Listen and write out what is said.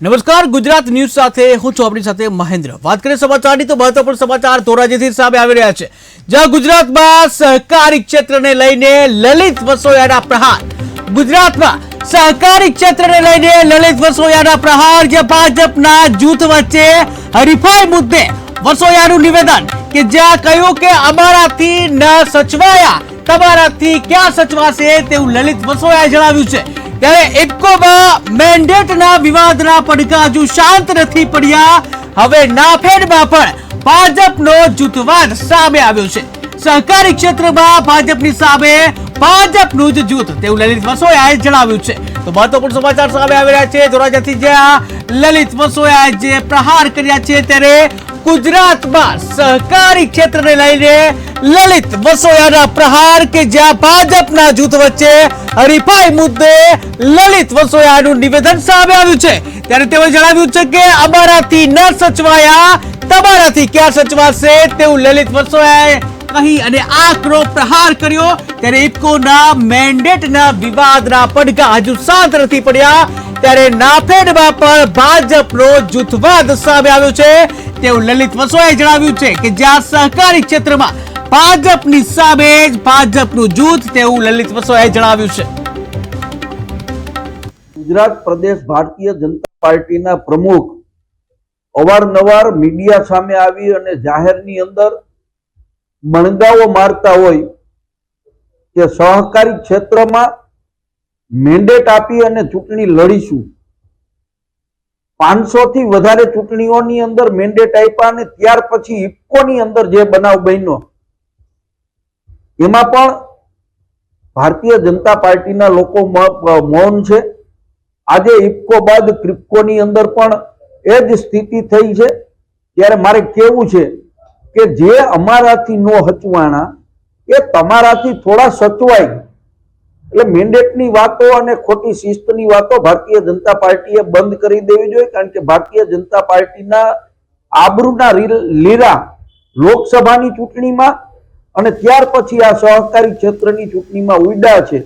નમસ્કાર, ગુજરાત ન્યૂઝ સાથે હું છું સાથે મહેન્દ્ર. વાત કરીએ સમાચારની તો મહત્વપૂર્ણ સમાચાર ધોરાજીથી સામે આવી રહ્યા છે. જ્યાં ગુજરાતમાં સહકારી ક્ષેત્રને લઈને લલિત વસોયાના પ્રહાર. ગુજરાતમાં સહકારી ક્ષેત્રને લઈને લલિત વસોયાના પ્રહાર જે ભાજપના જૂથ વચ્ચે હરીફાઈ મુદ્દે વસોયાનું નિવેદન કે જ્યાં કહ્યું કે અમારાથી ન સચવાયા, તમારાથી ક્યાં સચવાશે તેવું લલિત વસોયાએ જણાવ્યું છે. ત્યારે ઇફકોમાં મેન્ડેટના વિવાદના પડઘા હજુ શાંત નથી પડ્યા. હવે નાફેડમાં પણ ભાજપનો જૂથવાદ સામે આવ્યો છે. સહકારી ક્ષેત્રમાં ભાજપની સામે ભાજપનું જ જૂથ. તેવું લલિત વસોયાએ જણાવ્યું છે. તો મહત્વપૂર્ણ સમાચાર સામે આવી રહ્યા છે. ધોરાજાથી જ્યાં લલિત વસોયાએ જે પ્રહાર કર્યા છે ત્યારે ગુજરાતમાં સહકારી ક્ષેત્રને લઈને લલિત વસોયાના પ્રહાર કે જ્યાં ભાજપના જૂથ વચ્ચે હરીફાઈ મુદ્દે લલિત વસોયાનું નિવેદન સામે આવ્યું છે. ત્યારે તેઓએ જણાવ્યું છે કે અમારાથી ન સચવાયા, તમારાથી ક્યાં સચવાશે તેવું લલિત વસોયાએ કહી અને આકરો પ્રહાર કર્યો ત્યારે ઇફકોના મેન્ડેટના વિવાદના પડઘા હજુ શાંત નથી પડ્યા. ત્યારે નાફેડમાં પણ ભાજપનો જૂથવાદ સામે આવ્યો છે. તેવું લલિત વસોયાએ જણાવ્યું છે કે જ્યાં સહકારી ક્ષેત્રમાં ભાજપની સામે જ ભાજપનું જૂથ, તેવું લલિત વસોયાએ જણાવ્યું છે. ગુજરાત પ્રદેશ ભારતીય જનતા પાર્ટીના પ્રમુખ અવારનવાર મીડિયા સામે આવી અને જાહેરની અંદર બણગાવો મારતા હોય કે સહકારી ક્ષેત્રમાં મેન્ડેટ આપી અને ચૂંટણી લડીશું. પાંચસો થી વધારે ચૂંટણીઓની અંદર મેન્ડેટ આપ્યા અને ત્યાર પછી ઇફકોની અંદર જે બનાવ બન્યો, એમાં પણ ભારતીય જનતા પાર્ટીના લોકો મૌન છે. આજે ઇફકો બાદ ક્રિપકોની અંદર પણ એ જ સ્થિતિ થઈ છે. ત્યારે મારે કેવું છે કે જે અમારાથી નો હચવાણા, એ તમારાથી થોડા સચવાય. એટલે મેન્ડેટની વાતો અને ખોટી શિસ્તની વાતો ભારતીય જનતા પાર્ટીએ બંધ કરી દેવી જોઈએ, કારણ કે ભારતીય જનતા પાર્ટીના આબરૂના લીરા લોકસભાની ચૂંટણીમાં અને ત્યાર પછી આ સહકારી ક્ષેત્રની ચૂંટણીમાં ઉડ્યા છે.